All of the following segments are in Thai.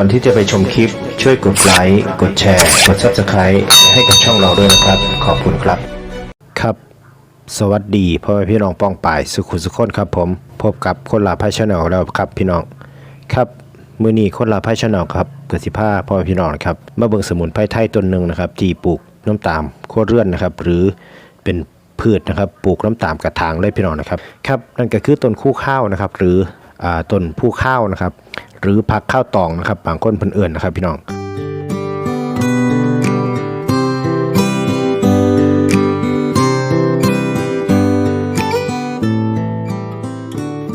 ก่อนที่จะไปชมคลิป ช่วยกดไลค์กดแชร์ กด Subscribe ให้กับช่องเราด้วยนะครับ ขอบคุณครับ ครับ สวัสดีพ่อแม่พี่น้องป้องป่ายสุขุสุขคนครับผม พบกับคนลาพายชาแนลแล้วครับพี่น้อง ครับมือนี้คนลาพายชาแนลครับเกิดสิผ้าพ่อแม่พี่น้องนะครับมาเบิ่งสมุนไพรไทยต้นหนึ่งนะครับจีปลูกน้ำตาลโคตรเรื่อนนะครับ หรือเป็นพืชนะครับปลูกน้ำตาลกระถางเลยพี่น้องนะครับครับนั่นก็คือต้นคู่ข้าวนะครับ หรืออต้นผู้ข้าวนะครับ หรือผักข้าวตองนะครับบางคนเพิ่นเอื่นนะครับพี่น้อง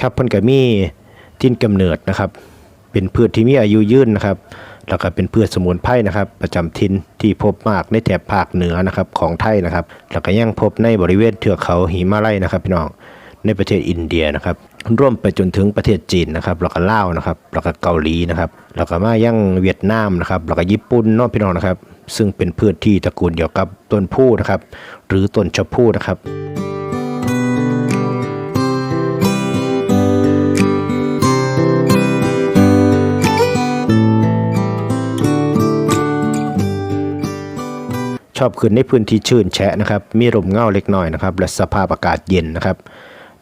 ครับเพิ่นก็มีทิ้นกำเนิดนะครับ เป็นพืชที่มีอายุยืนนะครับ แล้วก็เป็นพืชสมุนไพรนะครับ ประจำถิ่นที่พบมากในแถบภาคเหนือนะครับของไทยนะครับ แล้วก็ยังพบในบริเวณเทือกเขาหิมาลัยนะครับ พี่น้องในประเทศอินเดียนะครับ ร่วมไปจนถึงประเทศจีนนะครับแล้วก็ลาวนะครับแล้วก็เกาหลีนะครับแล้วก็มายังเวียดนามนะครับแล้วก็ญี่ปุ่นนาะพี่น้องนะครับ ซึ่งเป็นพืชที่ตระกูลเดียวกับต้นพูนะครับ หรือต้นชะพูนะครับชอบขึ้นในพื้นที่ชื้นแฉะนะครับ มีลมเงาเล็กน้อยนะครับ และสภาพอากาศเย็นนะครับ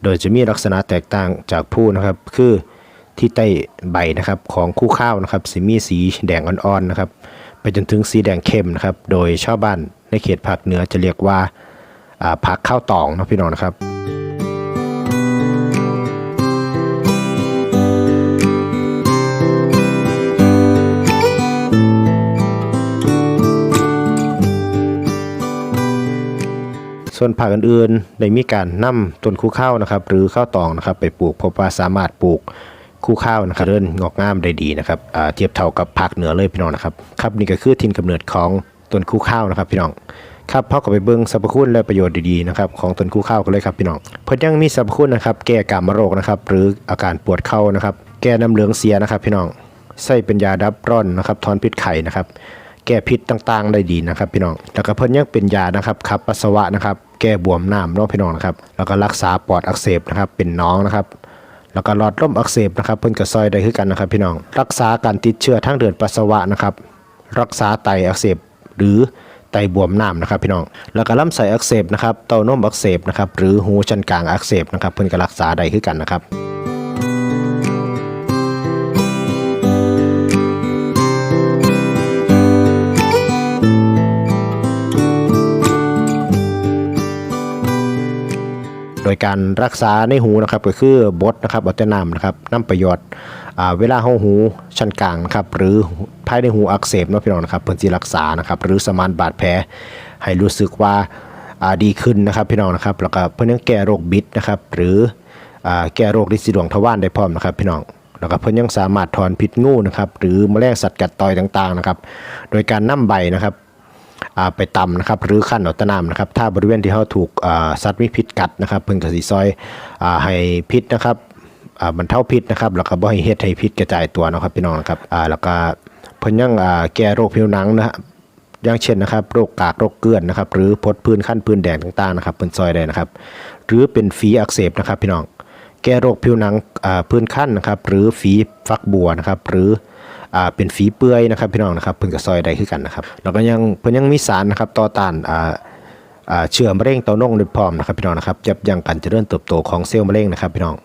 โดยจะมีลักษณะแตกต่างจากผู้นะครับ คือที่ใต้ใบนะครับของคู่ข้าวนะครับสีมีสีแดงอ่อนๆนะครับ ไปจนถึงสีแดงเข้มนะครับ โดยชาวบ้านในเขตภาคเหนือจะเรียกว่าผักข้าวตองนะพี่น้องนะครับ ส่วนผักอื่นๆ ได้มีการนำต้นคู่ข้าวนะครับ หรือข้าวตองนะครับ ไปปลูกพบว่าสามารถปลูกคู่ข้าวนะครับเริ่นงอกงามได้ดีนะครับเทียบเท่ากับผักเหนือเลยพี่น้องนะครับครับนี่ก็คือทินกำเนิดของต้นคู่ข้าวนะครับพี่น้องครับพอกับไปเบิ่งสรรพคุณและประโยชน์ดีๆนะครับของต้นคู่ข้าวกันเลยครับพี่น้องเพิ่นยังมีสรรพคุณนะครับ แก้กามโรคนะครับหรืออาการปวดเข่านะครับ แก้น้ำเหลืองเสียนะครับ พี่น้องใส่เป็นยาดับร้อนนะครับถอนพิษไข่นะครับ แก้พิษต่างๆ ได้ดีนะครับ พี่น้องแล้วก็เพิ่นยังเป็นยานะครับขับปัสสาวะนะครับ แก้บวมน้ำเนาะพี่น้องนะครับ แล้วก็รักษาปอดอักเสบนะครับเป็นน้องนะครับ แล้วก็หลอดลมอักเสบนะครับเพิ่นก็ซอยได้คือกันนะครับพี่น้อง รักษาการติดเชื้อทั้งเดินปัสสาวะนะครับ รักษาไตอักเสบหรือไตบวมน้ำนะครับพี่น้อง แล้วก็ลำไส้อักเสบนะครับ เต้านมอักเสบนะครับ หรือหูชั้นกลางอักเสบนะครับ เพิ่นก็รักษาได้คือกันนะครับ ดยการรักษาในหูนะครับก็คือบดนะครับเอาแต่น้ำนะครับน้ำประโยชน์เวลาเฮาหูชั้นกลางนะครับหรือภายในหูอักเสบนะพี่น้องนะครับเพิ่นสิรักษานะครับหรือสมานบาดแผลให้รู้สึกว่าดีขึ้นนะครับพี่น้องนะครับแล้วก็เพิ่นยังแก้โรคบิดนะครับหรือแก้โรคลินสีดวงทวารได้พร้อมนะครับพี่น้องแล้วก็เพิ่นยังสามารถถอนพิษงูนะครับหรือแมลงสัตว์กัดต่อยต่างๆนะครับ โดยการนํใบนะครับ ไปตำนะครับหรือขั้นเอาตะนำนะครับถ้าบริเวณที่เขาถูกสัตว์มีพิษกัดนะครับเพิ่นก็สิซอยอให้พิษนะครับอ่าบรรเทาพิษนะครับแล้วก็บ่ให้เฮ็ดให้พิษกระจายตัวนะครับพี่น้องนะครับแล้วก็เพิ่นยังแก้โรคผิวหนังนะฮะอย่างเช่นนะครับโรคกากโรคเกลือนนะครับหรือพดพื้นขั้นพื้นแดงต่างๆนะครับเพิ่นซอยได้นะครับ หรือเป็นฝีอักเสบนะครับพี่น้องแก้โรคผิวหนังพื้นขั้นนะครับหรือฝีฟักบัวนะครับหรือ อ่าเป็นฝีเปื่อยนะครับพี่น้องนะครับเพิ่นก็ซอยได้คือกันนะครับแล้วก็ยังเพิ่นยังมีสารนะครับต่อต้านอ่าอ่าเชื้อมะเร็งเต้านมโดยพร้อมนะครับพี่น้องนะครับยับยั้งการเจริญเติบโตของเซลล์มะเร็งนะครับพี่น้อง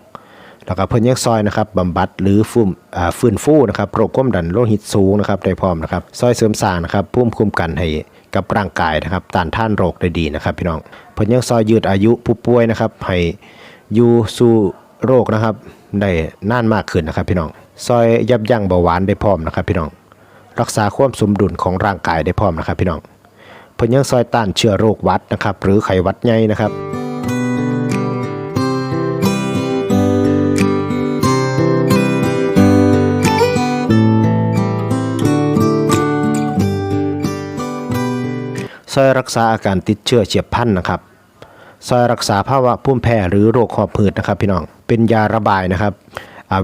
แล้วก็เพิ่นยังซอยนะครับบำบัดหรือฟื้นอ่าฟื้นฟูนะครับโรคความดันโลหิตสูงนะครับได้พร้อมนะครับซอยเสริมสร้างนะครับภูมิคุ้มกันให้กับร่างกายนะครับต้านทานโรคได้ดีนะครับพี่น้องเพิ่นยังซอยยืดอายุผู้ป่วยนะครับให้อยู่สู่โรคนะครับได้นานมากขึ้นนะครับพี่น้อง ซอยยับยั้งเบาหวานได้พร้อมนะครับพี่น้อง รักษาความสมดุลของร่างกายได้พร้อมนะครับพี่น้องเพิ่นยังซอยต้านเชื้อโรควัดนะครับหรือไขวัดใหญ่นะครับซอยรักษาอาการติดเชื้อเฉียบพันธุ์นะครับซอยรักษาภาวะพุ่มแพ้หรือโรคหอบหืดนะครับพี่น้อง เป็นยาระบายนะครับ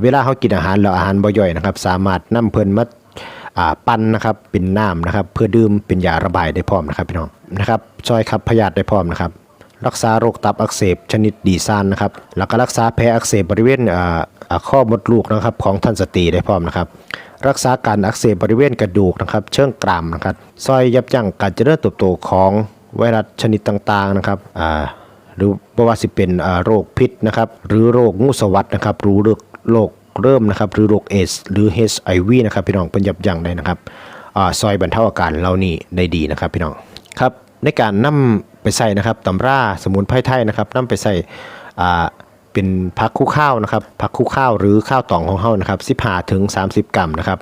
เวลาเขากินอาหารแล้วอาหารบ่ย่อยนะครับ สามารถนํเพิ่นมาปั้นนะครับเป็นน้ำนะครับ เพื่อดื่มเป็นยาระบายได้พร้อมนะครับพี่น้องนะครับซอยขับพยาธิได้พร้อมนะครับ รักษาโรคตับอักเสบชนิดดีซ่านนะครับ แล้วก็รักษาแผลอักเสบบริเวณข้อมดลูกนะครับของท่านสตรีได้พร้อมนะครับ รักษาการอักเสบบริเวณกระดูกนะครับ เชิงกรามนะครับซอยยับยั้งการเจริญเติบโตของไวรัสชนิดต่างๆนะครับหรือว่าสิเป็นโรคพิษนะครับ หรือโรคงูสวัสดนะครับหรือโรค โรคเริ่มนะครับหรือโรคเอสหรือ HIV นะครับพี่น้องเป็นยับยั้งได้นะครับอซอยบรรเทาอาการเหล่านี้ได้ดีนะครับพี่น้องครับในการนำไปใส่นะครับตำราสมุนไพรไทยนะครับนำไปใส่อ่าเป็นผักคู่ข้าวนะครับผักคู่ข้าวหรือข้าวตองของเฮานะครับ15ถึง30 กรัมนะครับ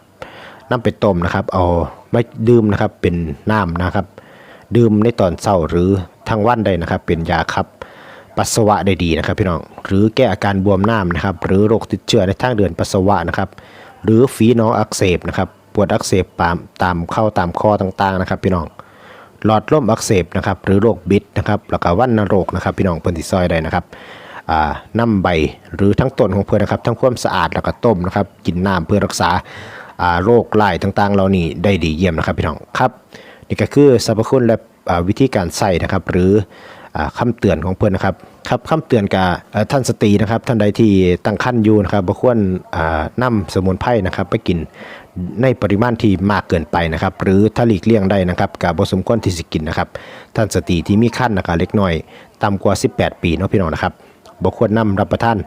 นำไปต้มนะครับเอาไม่ดื่มนะครับเป็นน้ำนะครับ ดื่มในตอนเช้าหรือทั้งวันได้นะครับ เป็นยาขับ ปัสสาวะได้ดีนะครับพี่น้อง หรือแก้อาการบวมน้ำนะครับ หรือโรคติดเชื้อในทางเดินปัสสาวะนะครับ หรือฝีน้องอักเสบนะครับ ปวดอักเสบตามตามเข้าตามคอต่างๆนะครับ พี่น้อง หลอดลมอักเสบนะครับ หรือโรคบิดนะครับ แล้วก็วันนโรคนะครับ พี่น้องเพิ่นสิซอยได้นะครับน้ำใบหรือทั้งต้นของเพื่อนนะครับ ทั้งความสะอาดแล้วก็ต้มนะครับ กินน้ำเพื่อรักษาโรคไล่ต่างๆ เหล่านี้ได้ดีเยี่ยมนะครับพี่น้องครับ นี่ก็คือสรรพคุณและวิธีการใส่นะครับ หรือ อ่าคำเตือนของเพื่อนนะครับครับคำเตือนกับท่านสตรีนะครับ ท่านใดที่ตั้งครรภ์อยู่นะครับบ่ควรอ่าสมุนไพรนะครับ ไปกินในปริมาณที่มากเกินไปนะครับ หรือถ้าหลีกเลี่ยงได้นะครับกับบสมควรที่สิกินนะครับ ท่านสตรีที่มีครรภ์นะครับเล็กน้อยต่ำกว่า 18 ปีเนาะพี่น้องนะครับบ่ควรนำรับประทาน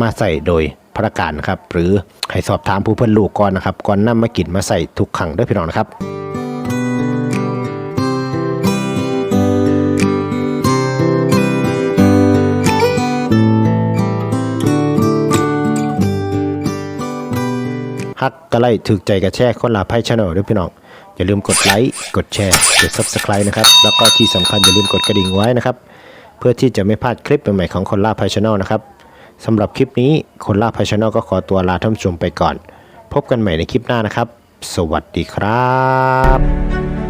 มาใส่โดยพระการนะครับ หรือให้สอบถามผู้เพิ่นลูกก่อนนะครับก่อนนำมากินมาใส่ทุกครั้งด้อพี่น้องนะครับ ฮักกะไลถึกใจกระแชร์คนลาไพ่ชาแนลด้วยพี่น้อง อย่าลืมกดไลค์ กดแชร์ กด Subscribe นะครับ แล้วก็ที่สำคัญอย่าลืมกดกระดิ่งไว้นะครับ เพื่อที่จะไม่พลาดคลิปใหม่ๆของคนล่าไพ่ชาแนลนะครับสำหรับคลิปนี้คนล่าไพ่ชาแนลก็ขอตัวลาท่านผู้ชมไปก่อน พบกันใหม่ในคลิปหน้านะครับ สวัสดีครับ